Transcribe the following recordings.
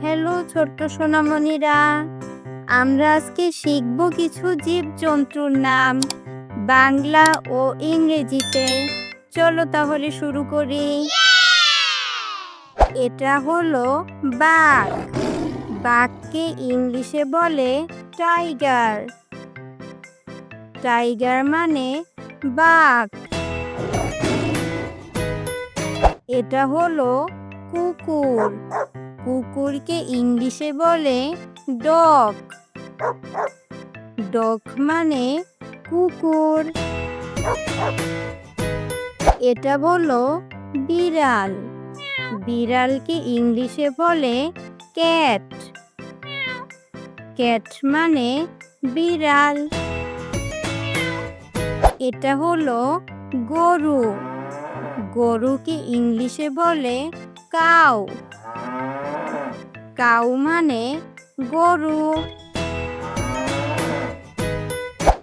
Hello ছোট্ট সোনামণিরা, আমরা আজকে শিখব কিছু জীবজন্তুর নাম, বাংলা ও ইংরেজিতে। চলো তাহলে শুরু করি। এটা হলো বাঘ। বাঘকে ইংলিশে বলে টাইগার। টাইগার মানে বাঘ। এটা হলো কুকুর। কুকুরকে ইংলিশে বলে ডগ। ডগ মানে কুকুর। এটা হলো বিড়াল। বিড়ালকে ইংলিশে বলে ক্যাট। ক্যাট মানে বিড়াল। এটা হলো গরু। গরুকে ইংলিশে বলে কাউ। কাউ মানে গরু।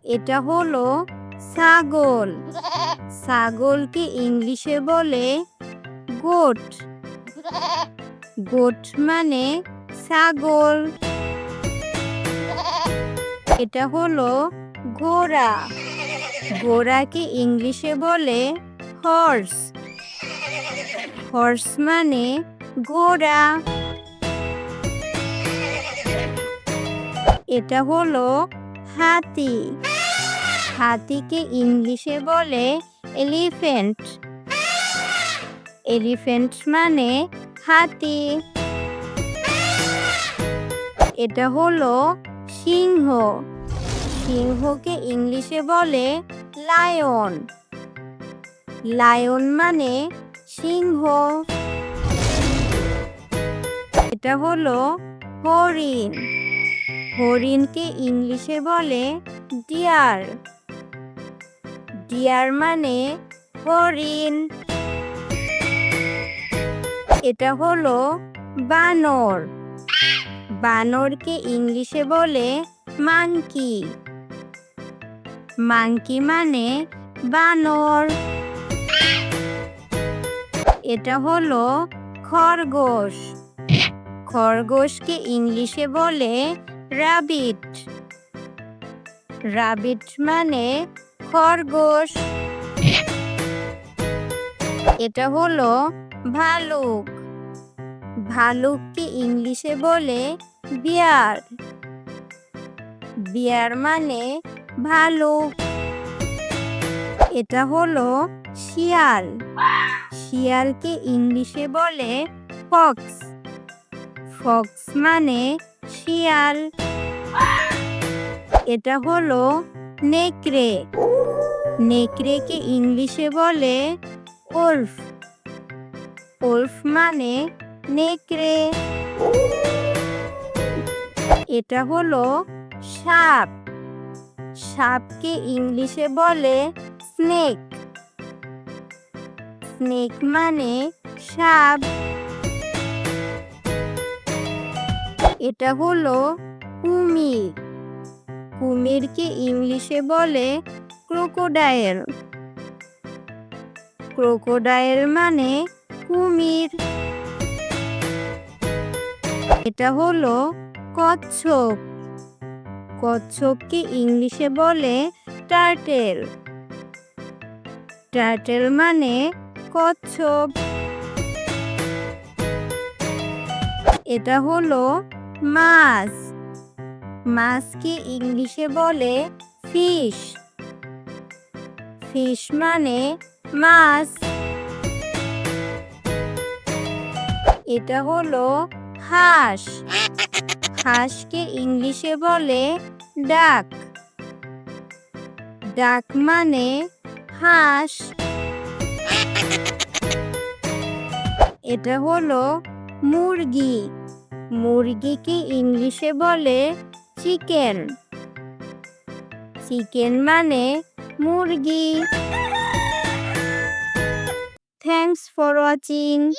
এটা হলো ছাগল। ছাগলকে ইংলিশে বলে গোট। গোট মানে ছাগল। এটা হলো ঘোড়া। ঘোড়াকে ইংলিশে বলে হর্স। হর্স মানে ঘোড়া। এটা হলো হাতি। হাতিকে ইংলিশে বলে এলিফেন্ট। এলিফেন্ট মানে হাতি। এটা হলো সিংহ। সিংহকে ইংলিশে বলে লায়ন। লায়ন মানে সিংহ। এটা হলো হরিণ। হরিণকে ইংলিশে বলে ডিয়ার। ডিয়ার মানে হরিণ। এটা হলো বানর। বানরকে ইংলিশে বলে মাংকি। মাংকি মানে বানর। এটা হলো খরগোশ। খরগোশকে ইংলিশে বলে রাবিট রাবিট মানে খরগোশ। এটা হলো ভালুক। ভালুককে ইংলিশে বলে বিয়ার বিয়ার মানে ভালুক। এটা হলো শিয়াল। শিয়ালকে ইংলিশে বলে ফক্স। ফক্স মানে শিয়াল। এটা হলো নেকড়ে। নেকড়েকে ইংলিশে বলে ওলফ। ওলফ মানে নেকড়ে। এটা হলো সাপ। সাপকে ইংলিশে বলে স্নেক। স্নেক মানে সাপ এটা হলো কুমির। কুমিরকে ইংলিশে বলে ক্রোকোডাইল। ক্রোকোডাইল মানে কুমির। এটা হলো কচ্ছপ। কচ্ছপকে ইংলিশে বলে টার্টেল। টার্টেল মানে কচ্ছপ। এটা হলো মাছ। মাছকে ইংলিশে বলে ফিশ। ফিশ মানে মাছ। এটা হলো হাঁস। হাঁসকে ইংলিশে বলে ডাক। ডাক মানে হাঁস। এটা হলো মুরগি। মুরগিকে ইংলিশে বলে চিকেন। চিকেন মানে মুরগি। Thanks for watching